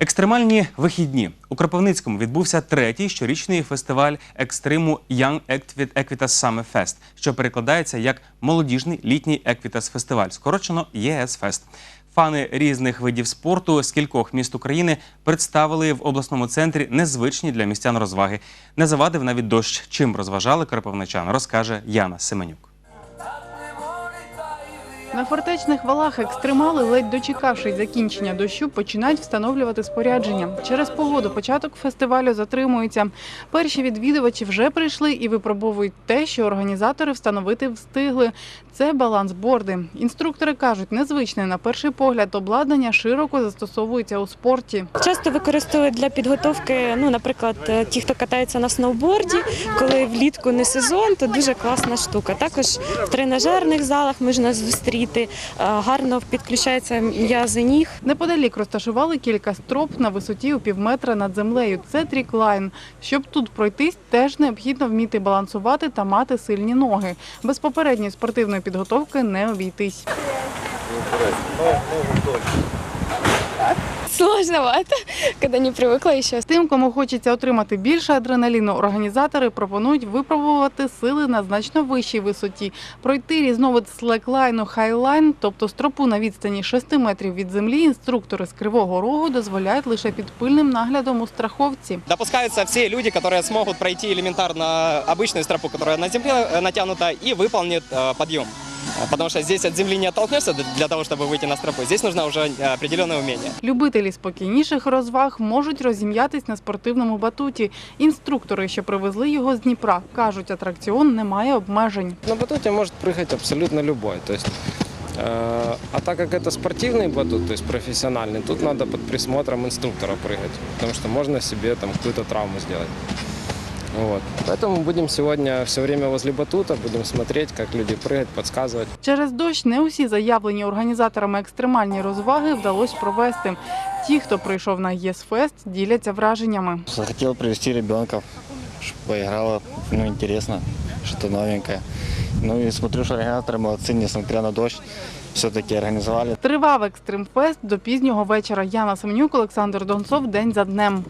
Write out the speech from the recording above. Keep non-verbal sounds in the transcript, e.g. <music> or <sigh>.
Екстремальні вихідні у Кропивницькому відбувся третій щорічний фестиваль екстриму Young Equit- Equitas Summer Fest, що перекладається як молодіжний літній Equitas фестиваль, скорочено ЄС Фест. Фани різних видів спорту з кількох міст України представили в обласному центрі незвичні для містян розваги. Не завадив навіть дощ. Чим розважали кропивничан, розкаже Яна Семенюк. На фортечних валах екстремали, ледь дочекавшись закінчення дощу, починають встановлювати спорядження. Через погоду початок фестивалю затримується. Перші відвідувачі вже прийшли і випробовують те, що організатори встановити встигли. Це балансборди. Інструктори кажуть, незвичне на перший погляд обладнання широко застосовується у спорті. Часто використовують для підготовки, ну, наприклад, е, ті, хто катається на сноуборді, коли влітку не сезон, то дуже класна штука. Також в тренажерних залах можна зустріти, е, гарно підключаються м'язи ніг. Неподалік розташували кілька строп на висоті у півметра над землею. Це тріклайн. Щоб тут пройтись, теж необхідно вміти балансувати та мати сильні ноги. Без попередньої спортивної підготовки не обійтись Сложновато, <laughs> когда не привыкла еще. Тим, кому хочеться отримати більше адреналіну, організатори пропонують випробувати сили на значно вищій висоті, пройти різновид слеклайну хайлайн, тобто стропу на відстані 6 метрів від землі. Інструктори з Кривого Рогу дозволяють лише під пильним наглядом у страховці. Допускаются все люди, которые смогут пройти элементарно обычную стропу, которая на земле э, натянута, и выполнит э, подъем. Э, Потому что здесь от земли не оттолкнешься д- для того, чтобы выйти на стропу. Здесь нужно уже э, определенное умение. Любителі спокійніших розваг можуть розім'ятись на спортивному батуті. Інструктори, що привезли його з Дніпра, кажуть, атракціон не має обмежень. На батуте может прыгать абсолютно любой. То есть, э, а так как это спортивный батут, то есть профессиональный, тут надо под присмотром инструктора прыгать, потому что можно себе там какую-то травму сделать. Вот. Поэтому будем сегодня все время возле батута, будем смотреть, как люди прыгать, подсказывать. Через дощ не усі заявлені організаторами екстремальні розваги вдалося провести. Ті, хто прийшов на ЄСФест, діляться враженнями. Захотел привести ребенка, чтобы поиграла, ну, интересно, что-то новенькое. Ну и смотрю, что организаторы молодцы, несмотря на дождь, все-таки организовали. Тривав екстримфест до пізнього вечора. Яна Семенюк, Олександр Донцов. День за днем.